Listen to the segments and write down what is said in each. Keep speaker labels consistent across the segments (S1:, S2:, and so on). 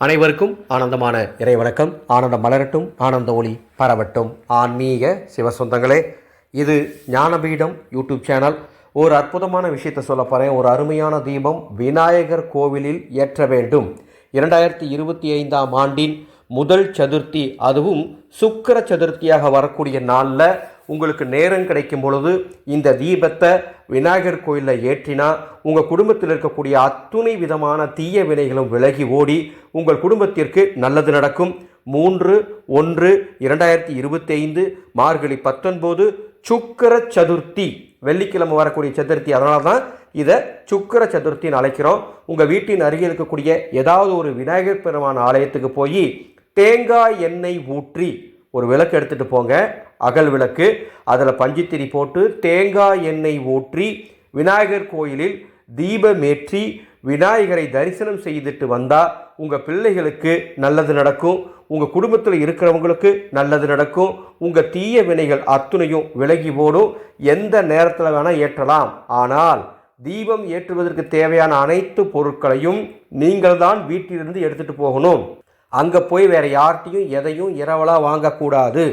S1: அனைவருக்கும் ஆனந்தமான இறை வணக்கம் ஆனந்தம் மலரட்டும் ஆனந்த ஒளி பரவட்டும். ஆன்மீக சிவசொந்தங்களே இது ஞானபீடம் யூடியூப் சேனல். ஒரு அற்புதமான விஷயத்தை சொல்ல போகிறேன் ஒரு அருமையான தீபம் விநாயகர் கோவிலில் ஏற்ற வேண்டும். இரண்டாயிரத்தி இருபத்தி ஐந்தாம் ஆண்டின் முதல் சதுர்த்தி அதுவும் சுக்கிர சதுர்த்தியாக வரக்கூடிய நாளில் உங்களுக்கு நேரம் கிடைக்கும் பொழுது இந்த தீபத்தை விநாயகர் கோயிலில் ஏற்றினா உங்கள் குடும்பத்தில் இருக்கக்கூடிய அத்துணை விதமான தீய வினைகளும் விலகி ஓடி உங்கள் குடும்பத்திற்கு நல்லது நடக்கும். மூன்று ஒன்று இரண்டாயிரத்தி இருபத்தி ஐந்து மார்கழி பத்தொன்பது சுக்கர சதுர்த்தி. வெள்ளிக்கிழமை வரக்கூடிய சதுர்த்தி அதனால தான் இதை சுக்கர சதுர்த்தின்னு அழைக்கிறோம். உங்கள் வீட்டின் அருகில் இருக்கக்கூடிய ஏதாவது ஒரு விநாயகர் பெருமான் ஆலயத்துக்கு போய் தேங்காய் எண்ணெய் ஊற்றி ஒரு விளக்கு எடுத்துகிட்டு போங்க. அகல் விளக்கு. அதில் பஞ்சுத்திரி போட்டு தேங்காய் எண்ணெய் ஊற்றி விநாயகர் கோயிலில் தீபமேற்றி விநாயகரை தரிசனம் செய்துட்டு வந்தால் உங்கள் பிள்ளைகளுக்கு நல்லது நடக்கும். உங்கள் குடும்பத்தில் இருக்கிறவங்களுக்கு நல்லது நடக்கும். உங்கள் தீய வினைகள் அத்துணையும் விலகி போடும் எந்த நேரத்தில் வேணால் ஏற்றலாம். ஆனால் தீபம் ஏற்றுவதற்கு தேவையான அனைத்து பொருட்களையும் நீங்கள் தான் வீட்டிலிருந்து எடுத்துகிட்டு போகணும். அங்கே போய் வேறு யார்கிட்டையும் எதையும் இரவலாக வாங்கக்கூடாது.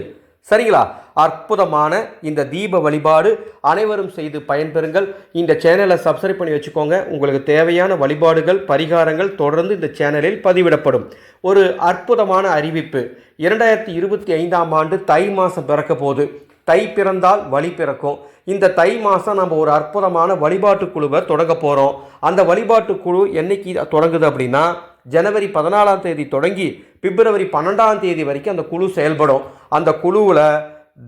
S1: சரிங்களா? அற்புதமான இந்த தீப வழிபாடு அனைவரும் செய்து பயன்பெறுங்கள். இந்த சேனலை சப்ஸ்கிரைப் பண்ணி வச்சுக்கோங்க. உங்களுக்கு தேவையான வழிபாடுகள் பரிகாரங்கள் தொடர்ந்து இந்த சேனலில் பதிவிடப்படும். ஒரு அற்புதமான அறிவிப்பு. இரண்டாயிரத்தி இருபத்தி ஐந்தாம் ஆண்டு தை மாதம் பிறக்க போகுது. தை பிறந்தால் வழி பிறக்கும். இந்த தை மாதம் நம்ம ஒரு அற்புதமான வழிபாட்டு குழுவை தொடங்க போகிறோம் அந்த வழிபாட்டு குழு என்னைக்கு தொடங்குது அப்படின்னா ஜனவரி பதினாலாம் தேதி தொடங்கி பிப்ரவரி பன்னெண்டாம் தேதி வரைக்கும் அந்த குழு செயல்படும். அந்த குழுவில்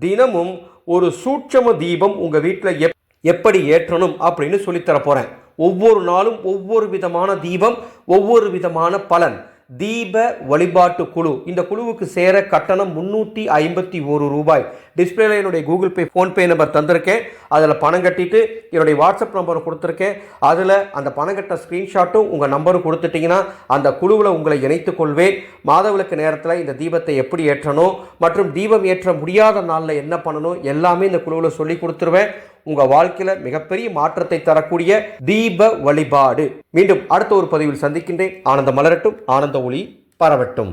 S1: தினமும் ஒரு சூட்சம தீபம் உங்கள் வீட்டில் எப் எப்படி ஏற்றணும் அப்படின்னு சொல்லித்தர போகிறேன் ஒவ்வொரு நாளும் ஒவ்வொரு விதமான தீபம் ஒவ்வொரு விதமான பலன். தீப வழிபாட்டு குழு. இந்த குழுவுக்கு சேர கட்டணம் முந்நூற்றி ஐம்பத்தி ஒரு ரூபாய். டிஸ்பிளேல என்னுடைய கூகுள் பே ஃபோன்பே நம்பர் தந்திருக்கேன். அதில் பணம் கட்டிட்டு என்னுடைய வாட்ஸ்அப் நம்பர் கொடுத்துருக்கேன். அதில் அந்த பணம் கட்ட ஸ்க்ரீன்ஷாட்டும் உங்கள் நம்பரும் கொடுத்துட்டிங்கன்னா அந்த குழுவில் உங்களை இணைத்துக் கொள்வேன். மாதவிளக்கு நேரத்தில் இந்த தீபத்தை எப்படி ஏற்றணும் மற்றும் தீபம் ஏற்ற முடியாத நாளில் என்ன பண்ணணும் எல்லாமே இந்த குழுவில் சொல்லி கொடுத்துருவேன். உங்கள் வாழ்க்கையில் மிகப்பெரிய மாற்றத்தை தரக்கூடிய தீப வழிபாடு. மீண்டும் அடுத்த ஒரு பதிவில் சந்திக்கின்றேன். ஆனந்த மலரட்டும் ஆனந்த ஒளி பரவட்டும்.